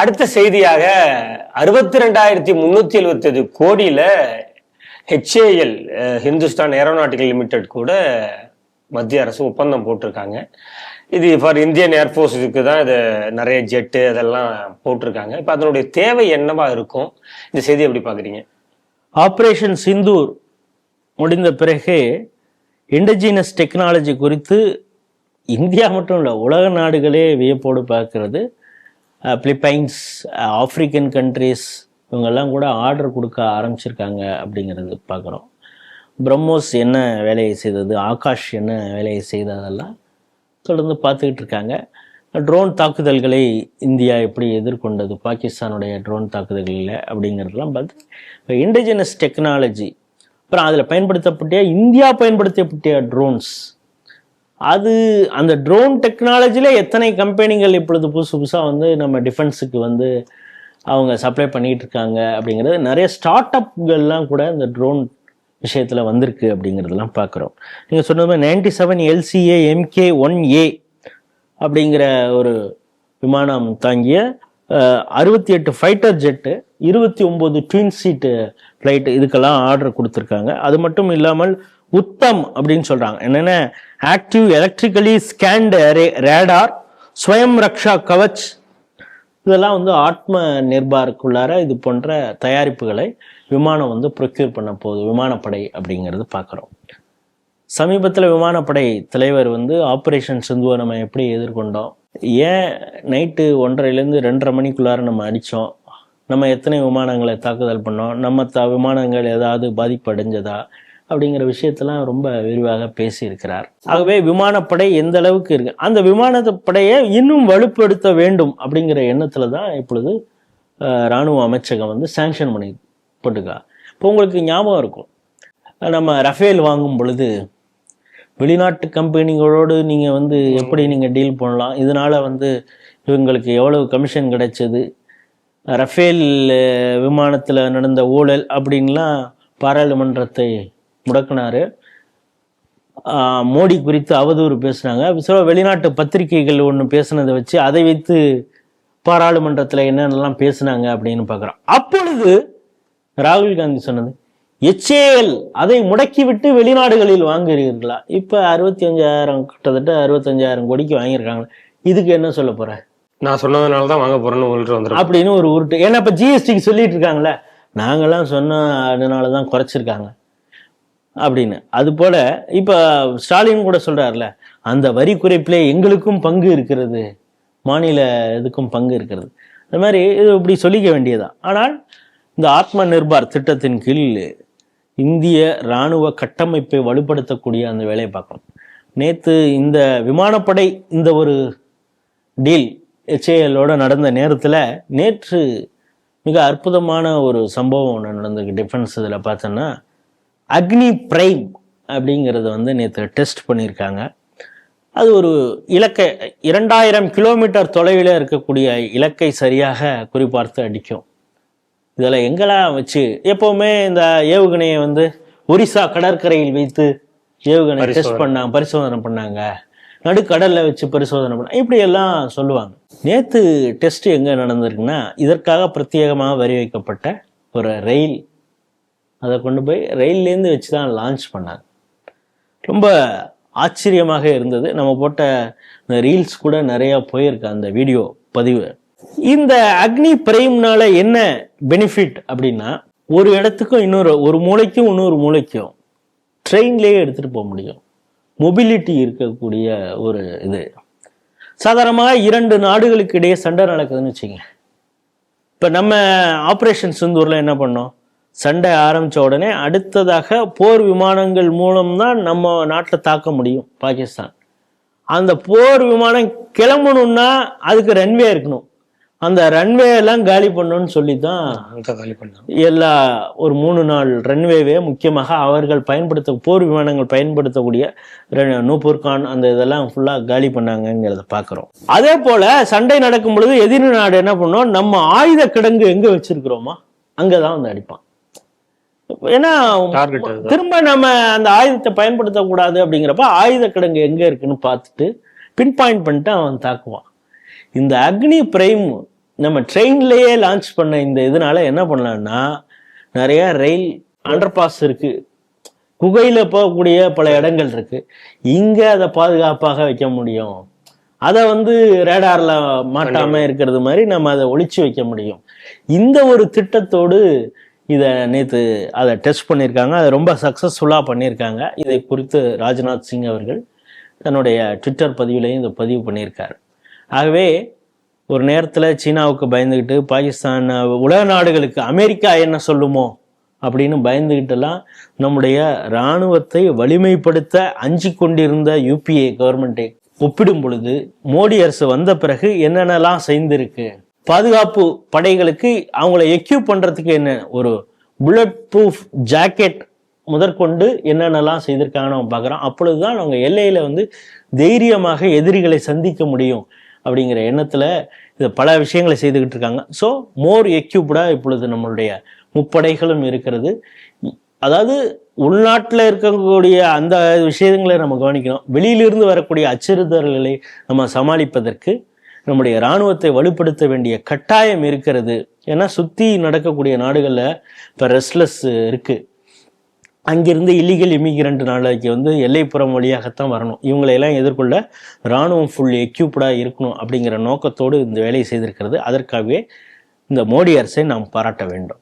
அடுத்த செய்தியாக அறுபத்தி ரெண்டாயிரத்தி முன்னூத்தி எழுபத்தஞ்சு கோடியில ஹெச்ஏஎல் ஹிந்துஸ்தான் ஏரோநாட்டிக்கல் லிமிடெட் கூட மத்திய அரசு ஒப்பந்தம் போட்டிருக்காங்க. இது ஃபார் இந்தியன் ஏர்ஃபோர்ஸுக்கு தான் இது நிறைய ஜெட்டு அதெல்லாம் போட்டிருக்காங்க. இப்போ அதனுடைய தேவை என்னவா இருக்கும்? இந்த செய்தி எப்படி பார்க்குறீங்க? ஆப்ரேஷன் சிந்தூர் முடிந்த பிறகு இண்டஜினஸ் டெக்னாலஜி குறித்து இந்தியா மட்டும் இல்லை உலக நாடுகளே வியப்போடு பார்க்கறது. பிலிப்பைன்ஸ் ஆப்ரிக்கன் கண்ட்ரீஸ் இவங்கெல்லாம் கூட ஆர்டர் கொடுக்க ஆரம்பிச்சிருக்காங்க அப்படிங்கிறது பார்க்குறோம். பிரம்மோஸ் என்ன வேலையை செய்தது? ஆகாஷ் என்ன வேலையை செய்ததெல்லாம் தொடர்ந்து பார்த்துக்கிட்டு இருக்காங்க. ட்ரோன் தாக்குதல்களை இந்தியா எப்படி எதிர்கொண்டது? பாகிஸ்தானுடைய ட்ரோன் தாக்குதல்களில் அப்படிங்கிறதுலாம் பார்த்து இப்போ இண்டிஜினஸ் டெக்னாலஜி அப்புறம் அதில் பயன்படுத்தப்பட்ட இந்தியா பயன்படுத்தப்பட்ட ட்ரோன்ஸ் அது அந்த ட்ரோன் டெக்னாலஜியில் எத்தனை கம்பெனிகள் இப்பொழுது புதுசு புதுசாக வந்து நம்ம டிஃபென்ஸுக்கு வந்து அவங்க சப்ளை பண்ணிகிட்டு இருக்காங்க அப்படிங்கிறது நிறைய ஸ்டார்ட் அப்கள்லாம் கூட இந்த ட்ரோன் விஷயத்தில் வந்திருக்கு அப்படிங்கிறதெல்லாம் பார்க்குறோம். நீங்கள் சொன்னது மாதிரி ninety seven LCA MK one A அப்படிங்கிற ஒரு விமானம் தாங்கிய அறுபத்தி எட்டு ஃபைட்டர் ஜெட்டு இருபத்தி ஒம்பது ட்வின் சீட்டு ஃப்ளைட்டு இதுக்கெல்லாம் ஆர்டர் கொடுத்துருக்காங்க. அது மட்டும் இல்லாமல் உத்தம் அப்படின்னு சொல்கிறாங்க என்னென்ன? Active electrically scanned radar Swayam Raksha Kavach இதெல்லாம் வந்து ஆத்ம நிர்பாருக்குள்ளார இது போன்ற தயாரிப்புகளை விமானம் வந்து ப்ரொக்யூர் பண்ண போகுது. விமானப்படை அப்படிங்கிறது பார்க்குறோம் சமீபத்தில் விமானப்படை தலைவர் வந்து ஆப்ரேஷன் சிந்துவை நம்ம எப்படி எதிர்கொண்டோம்? ஏன் நைட்டு ஒன்றரைலேருந்து ரெண்டரை மணிக்குள்ளார நம்ம அடித்தோம் நம்ம எத்தனை விமானங்களை தாக்குதல் பண்ணோம்? நம்ம த விமானங்கள் ஏதாவது பாதிப்பு அடைஞ்சதா அப்படிங்கிற விஷயத்தெல்லாம் ரொம்ப விரிவாக பேசியிருக்கிறார். ஆகவே விமானப்படை எந்த அளவுக்கு இருக்கு? அந்த விமானப்படையை இன்னும் வலுப்படுத்த வேண்டும் அப்படிங்கிற எண்ணத்துல தான் இப்பொழுது அஹ், ராணுவ அமைச்சகம் வந்து சாங்ஷன் பண்ணி போட்டுக்கா. இப்போ உங்களுக்கு ஞாபகம் இருக்கும். நம்ம ரஃபேல் வாங்கும் பொழுது வெளிநாட்டு கம்பெனிகளோடு நீங்கள் வந்து எப்படி நீங்கள் டீல் பண்ணலாம்? இதனால வந்து இவங்களுக்கு எவ்வளவு கமிஷன் கிடைச்சது? ரஃபேல் விமானத்தில் நடந்த ஊழல் அப்படின்லாம் பாராளுமன்றத்தை முடக்கினாரு. மோடி குறித்து அவதூறு பேசுனாங்க. சில வெளிநாட்டு பத்திரிகைகள் ஒன்று பேசுனதை வச்சு அதை வைத்து பாராளுமன்றத்தில் என்னென்னலாம் பேசுனாங்க அப்படின்னு பார்க்குறோம். அப்பொழுது ராகுல் காந்தி சொன்னது எச்ஏஎல் அதை முடக்கிவிட்டு வெளிநாடுகளில் வாங்குகிறீர்களா? இப்போ அறுபத்தி அஞ்சாயிரம் கிட்டத்தட்ட அறுபத்தஞ்சாயிரம் கோடிக்கு வாங்கியிருக்காங்க. இதுக்கு என்ன சொல்ல போற? நான் சொன்னதுனால தான் வாங்க போறேன்னு உங்கள்கிட்ட வந்துடும் அப்படின்னு ஒரு உருட்டு. ஏன்னா இப்போ ஜிஎஸ்டிக்கு சொல்லிட்டு இருக்காங்களே நாங்கெல்லாம் சொன்ன அதனால தான் குறைச்சிருக்காங்க. அப்படின்னு. அது போல இப்போ ஸ்டாலின் கூட சொல்கிறார்ல அந்த வரி குறைப்பிலே எங்களுக்கும் பங்கு இருக்கிறது. மாநில இதுக்கும் பங்கு இருக்கிறது. அந்த மாதிரி இது இப்படி சொல்லிக்க வேண்டியதான் ஆனால் இந்த ஆத்ம நிர்பார் திட்டத்தின் கீழ் இந்திய இராணுவ கட்டமைப்பை வலுப்படுத்தக்கூடிய அந்த வேலையை பார்க்கணும். நேற்று இந்த விமானப்படை இந்த ஒரு டீல் ஹெச்ஏஎல்லோட நடந்த நேரத்தில் நேற்று மிக அற்புதமான ஒரு சம்பவம் ஒன்று நடந்திருக்கு. டிஃபென்ஸ் இதில் பார்த்தோன்னா அக்னி பிரைம் அப்படிங்கிறத வந்து நேற்று டெஸ்ட் பண்ணியிருக்காங்க. அது ஒரு இலக்கை இரண்டாயிரம் கிலோமீட்டர் தொலைவில் இருக்கக்கூடிய இலக்கை சரியாக குறிபார்த்து அடிக்கும். இதில் எங்கெல்லாம் வச்சு எப்போவுமே இந்த ஏவுகணையை வந்து ஒரிசா கடற்கரையில் வைத்து ஏவுகணை டெஸ்ட் பண்ணாங்க பரிசோதனை பண்ணாங்க. நடுக்கடல்ல வச்சு பரிசோதனை பண்ண இப்படி எல்லாம் சொல்லுவாங்க. நேத்து டெஸ்ட் எங்க நடந்திருக்குன்னா இதற்காக பிரத்யேகமாக வரி வைக்கப்பட்ட ஒரு ரயில் அதை கொண்டு போய் ரயில்லேருந்து வச்சு தான் லான்ச் பண்ணாங்க. ரொம்ப ஆச்சரியமாக இருந்தது. நம்ம போட்ட ரீல்ஸ் கூட நிறையா போயிருக்கு அந்த வீடியோ பதிவு. இந்த அக்னி பிரைம்னால என்ன பெனிஃபிட் அப்படின்னா ஒரு இடத்துக்கும் இன்னொரு ஒரு மூளைக்கும் இன்னொரு மூளைக்கும் ட்ரெயின்லேயே எடுத்துகிட்டு போக முடியும். மொபிலிட்டி இருக்கக்கூடிய ஒரு இது. சாதாரணமாக இரண்டு நாடுகளுக்கு இடையே சண்டை நடக்குதுன்னு வச்சுங்க இப்போ நம்ம ஆப்ரேஷன் சிந்தூரில் என்ன பண்ணோம்? சண்டை ஆரம்பித்த உடனே அடுத்ததாக போர் விமானங்கள் மூலம்தான் நம்ம நாட்டில் தாக்க முடியும் பாகிஸ்தான். அந்த போர் விமானம் கிளம்பணும்னா அதுக்கு ரன்வே இருக்கணும். அந்த ரன்வே எல்லாம் காலி பண்ணணும்னு சொல்லி தான் காலி பண்ணலாம். எல்லா ஒரு மூணு நாள் ரன்வேவே முக்கியமாக அவர்கள் பயன்படுத்த போர் விமானங்கள் பயன்படுத்தக்கூடிய ர- நூபுர் கான் அந்த இதெல்லாம் ஃபுல்லாக காலி பண்ணாங்கங்கிறத பார்க்குறோம் அதே போல சண்டை நடக்கும் பொழுது எதிரி நாடு என்ன பண்ணோம்? நம்ம ஆயுத கிடங்கு எங்கே வச்சிருக்கிறோமோ? அங்கே தான் வந்து அடிப்பான். ஏன்னா திரும்ப நம்ம அந்த ஆயுதத்தை பயன்படுத்தக்கூடாது அப்படிங்கிறப்ப ஆயுத கிடங்கு எங்கே இருக்குன்னு பார்த்துட்டு பின் பாயிண்ட் பண்ணிட்டு அவன் தாக்குவான். இந்த அக்னி பிரைம் நம்ம ட்ரெயின்லயே லான்ச் பண்ண இந்த இதனால என்ன பண்ணலாம்னா நிறைய ரயில் அண்டர் பாஸ் இருக்கு. குகையில போகக்கூடிய பல இடங்கள் இருக்கு. இங்க அதை பாதுகாப்பாக வைக்க முடியும். அதை வந்து ரேடார்ல மாட்டாம இருக்கிறது மாதிரி நம்ம அதை ஒளிச்சு வைக்க முடியும். இந்த ஒரு திட்டத்தோடு இதை நேற்று அதை டெஸ்ட் பண்ணியிருக்காங்க. அதை ரொம்ப சக்ஸஸ்ஃபுல்லாக பண்ணியிருக்காங்க. இதை குறித்து ராஜ்நாத் சிங் அவர்கள் தன்னுடைய ட்விட்டர் பதிவிலையும் இதை பதிவு பண்ணியிருக்கார். ஆகவே ஒரு நேரத்தில் சீனாவுக்கு பயந்துக்கிட்டு பாகிஸ்தான் உலக நாடுகளுக்கு அமெரிக்கா என்ன சொல்லுமோ அப்படின்னு பயந்துக்கிட்டெல்லாம் நம்முடைய இராணுவத்தை வலிமைப்படுத்த அஞ்சு கொண்டிருந்த யூபிஏ கவர்மெண்ட்டை ஒப்பிடும் பொழுது மோடி அரசு வந்த பிறகு என்னென்னலாம் செய்திருக்கு? பாதுகாப்பு படைகளுக்கு அவங்கள எக்யூப் பண்ணுறதுக்கு என்ன ஒரு புல்லட் ப்ரூஃப் ஜாக்கெட் முதற்கொண்டு என்னென்னலாம் செய்திருக்காங்கன்னு நம்ம பார்க்குறோம். அப்பொழுதுதான் அவங்க எல்லையில் வந்து தைரியமாக எதிரிகளை சந்திக்க முடியும் அப்படிங்கிற எண்ணத்தில் இது பல விஷயங்களை செய்துக்கிட்டு இருக்காங்க. ஸோ மோர் எக்யூப்டாக இப்பொழுது நம்மளுடைய முப்படைகளும் இருக்கிறது. அதாவது உள்நாட்டில் இருக்கக்கூடிய அந்த விஷயங்களை நம்ம கவனிக்கணும். வெளியிலிருந்து வரக்கூடிய அச்சுறுத்தல்களை நம்ம சமாளிப்பதற்கு நம்முடைய இராணுவத்தை வலுப்படுத்த வேண்டிய கட்டாயம் இருக்கிறது. ஏன்னா சுற்றி நடக்கக்கூடிய நாடுகளில் இப்போ ரெஸ்ட்லெஸ் இருக்கு. அங்கிருந்து இல்லீகல் இமிகிரண்ட் நாளைக்கு வந்து எல்லைப்புறம் வழியாகத்தான் வரணும். இவங்களையெல்லாம் எதிர்கொள்ள இராணுவம் ஃபுல் எக்யூப்டாக இருக்கணும் அப்படிங்கிற நோக்கத்தோடு இந்த வேலையை செய்திருக்கிறது. அதற்காகவே இந்த மோடி அரசை நாம் பாராட்ட வேண்டும்.